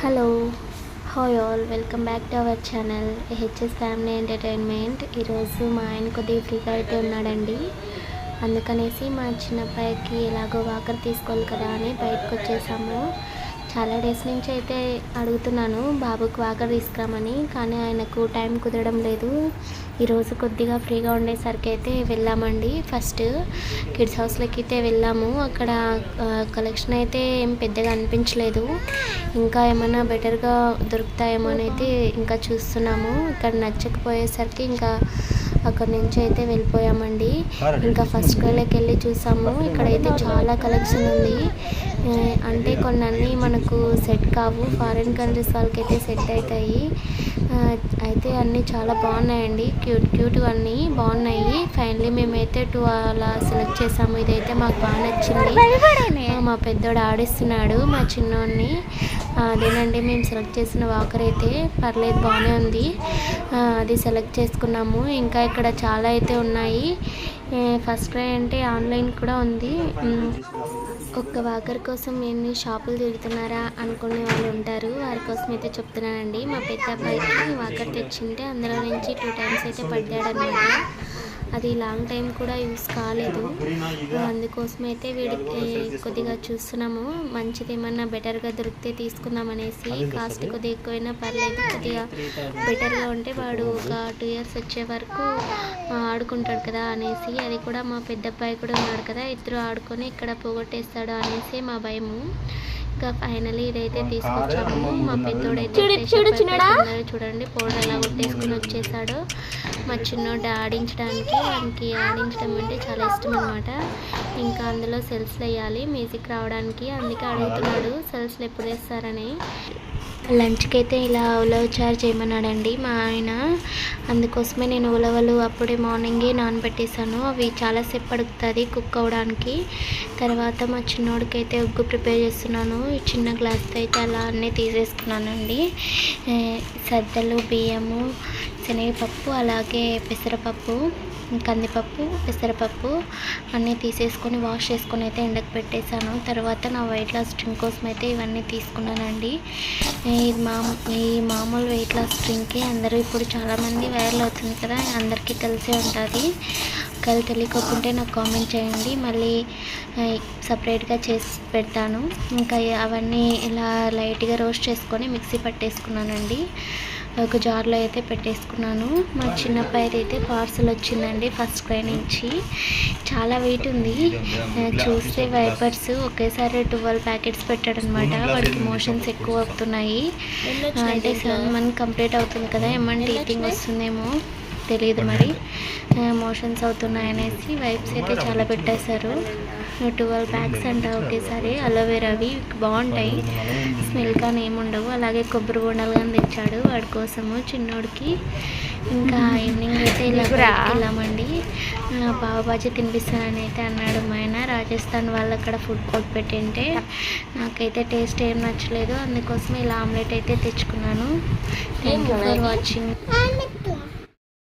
Hello hi all welcome back to our channel HS family entertainment ఈరోజు మా ఆయన కొద్దిగా ఫ్రీగా అయితే ఉన్నాడండి. అందుకనేసి మా చిన్నప్పాయికి ఎలాగో వాకర్ తీసుకోవాలి కదా అని బయటకు వచ్చేసాము. చాలా డేస్ నుంచి అయితే అడుగుతున్నాను బాబుకి వాకర్ తీసుకురామని కానీ ఆయనకు టైం కుదరడం లేదు. ఈరోజు కొద్దిగా ఫ్రీగా ఉండేసరికి అయితే వెళ్ళామండి. ఫస్ట్ కిడ్స్ హౌస్లోకి అయితే వెళ్ళాము. అక్కడ కలెక్షన్ అయితే ఏం పెద్దగా అనిపించలేదు. ఇంకా ఏమైనా బెటర్గా దొరుకుతాయేమో అని అయితే ఇంకా చూస్తున్నాము. ఇక్కడ నచ్చకపోయేసరికి ఇంకా అక్కడ నుంచి అయితే వెళ్ళిపోయామండి. ఇంకా ఫస్ట్ క్రైలోకి వెళ్ళి చూసాము. ఇక్కడైతే చాలా కలెక్షన్ ఉంది. అంటే కొన్ని అన్నీ మనకు సెట్ కావు. ఫారిన్ కంట్రీస్ వాళ్ళకి అయితే సెట్ అవుతాయి. అయితే అన్నీ చాలా బాగున్నాయండి. క్యూట్ క్యూట్ అన్నీ బాగున్నాయి. ఫైనలీ మేమైతే టూ అలా సెలెక్ట్ చేసాము. ఇదైతే మాకు బాగా నచ్చింది. మా పెద్దోడు ఆడిస్తున్నాడు మా చిన్నోడిని. అదేనండి మేము సెలెక్ట్ చేసిన వాకర్ అయితే పర్లేదు బాగానే ఉంది. అది సెలెక్ట్ చేసుకున్నాము. ఇంకా ఇక్కడ చాలా అయితే ఉన్నాయి. ఫస్ట్ క్రై అంటే ఆన్లైన్ కూడా ఉంది. ఒక్క వాకర్ కోసం ఎన్ని షాపులు తిరుగుతున్నారా అనుకునే వాళ్ళు ఉంటారు. వారి కోసం అయితే చెప్తున్నానండి. మా పెద్ద అబ్బాయికి వాకర్ తెచ్చింటే అందులో నుంచి టూ టైమ్స్ అయితే పడ్డాడనమాట అది లాంగ్ టైం కూడా యూస్ కాలేదు. అందుకోసం అయితే వీడికి కొద్దిగా చూస్తున్నాము. మంచిది ఏమన్నా బెటర్గా దొరికితే తీసుకుందాం అనేసి కాస్ట్ కొద్దిగా ఎక్కువైనా పర్లేదు. కొద్దిగా బెటర్గా ఉంటే వాడు ఒక టూ ఇయర్స్ వచ్చే వరకు ఆడుకుంటాడు కదా అనేసి అది కూడా మా పెద్ద అబ్బాయి కూడా ఉన్నాడు కదా ఇద్దరు ఆడుకొని ఇక్కడ పోగొట్టేస్తాడు అనేసి మా భయము. ఇంకా ఫైనలీ ఇదైతే తీసుకొచ్చాము. మా పెద్దోడైతే. చూడండి పౌడర్ ఎలా కొట్టేసుకుని వచ్చేసాడు. మా చిన్నోడు ఆడించడానికి వానికి ఆడించడం అంటే చాలా ఇష్టం అనమాట ఇంకా అందులో సెల్స్లు వేయాలి మ్యూజిక్ రావడానికి అందుకే అడుగుతున్నాడు. సెల్స్లు ఎప్పుడు వేస్తారని. లంచ్కి అయితే ఇలా ఉలవ చారు చేయమన్నాడండి మా ఆయన. అందుకోసమే నేను ఉలవలు అప్పుడే మార్నింగే నానబెట్టేశాను. అవి చాలాసేపు అడుగుతుంది కుక్ అవ్వడానికి తర్వాత మా చిన్నోడికైతే ఉగ్గు ప్రిపేర్ చేస్తున్నాను. చిన్న గ్లాస్తో అయితే అలా అన్నీ తీసేసుకున్నానండి. సద్దలు బియ్యము శనగపప్పు అలాగే పెసరపప్పు కందిపప్పు పెసరపప్పు అన్నీ తీసేసుకొని వాష్ చేసుకొని అయితే ఎండకు పెట్టేశాను. తర్వాత నా వెయిట్ లాస్ డ్రింక్ కోసం అయితే ఇవన్నీ తీసుకున్నానండి. ఈ మా ఈ మామూలు వెయిట్ లాస్ డ్రింకే అందరూ ఇప్పుడు చాలామంది వైరల్ అవుతుంది కదా అందరికీ తెలిసే ఉంటుంది. ఒకవేళ తెలియకోకుంటే నాకు కామెంట్ చేయండి. మళ్ళీ సపరేట్గా చేసి పెడతాను. ఇంకా అవన్నీ ఇలా లైట్గా రోస్ట్ చేసుకొని మిక్సీ పట్టేసుకున్నానండి. ఒక జార్లో అయితే పెట్టేసుకున్నాను. మా చిన్నబ్బాయి అయితే పార్సల్ వచ్చిందండి ఫస్ట్ క్రై నుంచి. చాలా వెయిట్ ఉంది. చూస్తే వైపర్స్ ఒకేసారి ట్వెల్వ్ ప్యాకెట్స్ పెట్టాడు అనమాట వాడికి మోషన్స్ ఎక్కువ అవుతున్నాయి. అంటే సెవెన్ మంత్ కంప్లీట్ అవుతుంది కదా ఏమన్నా టీచింగ్ వస్తుందేమో. తెలియదు మరి. మోషన్స్ అవుతున్నాయి అనేసి వైప్స్ అయితే చాలా పెట్టేశారు. ట్వెల్వ్ ప్యాక్స్ అంట ఒకేసారి. అలోవెరావి బాగుంటాయి. స్మెల్ కానీ ఏముండవు అలాగే కొబ్బరి బొండాలు కానీ తెచ్చాడు వాడి కోసము చిన్నోడికి. ఇంకా ఈవినింగ్ అయితే ఇలా వెళ్ళామండి పావుబాజీ తినిపిస్తానని అయితే అన్నాడు మా ఆయన. రాజస్థాన్ వాళ్ళు అక్కడ ఫుడ్ కోర్ట్ పెట్టింటే నాకైతే టేస్ట్ ఏం నచ్చలేదు. అందుకోసం ఇలా ఆమ్లెట్ అయితే తెచ్చుకున్నాను. Thank you for watching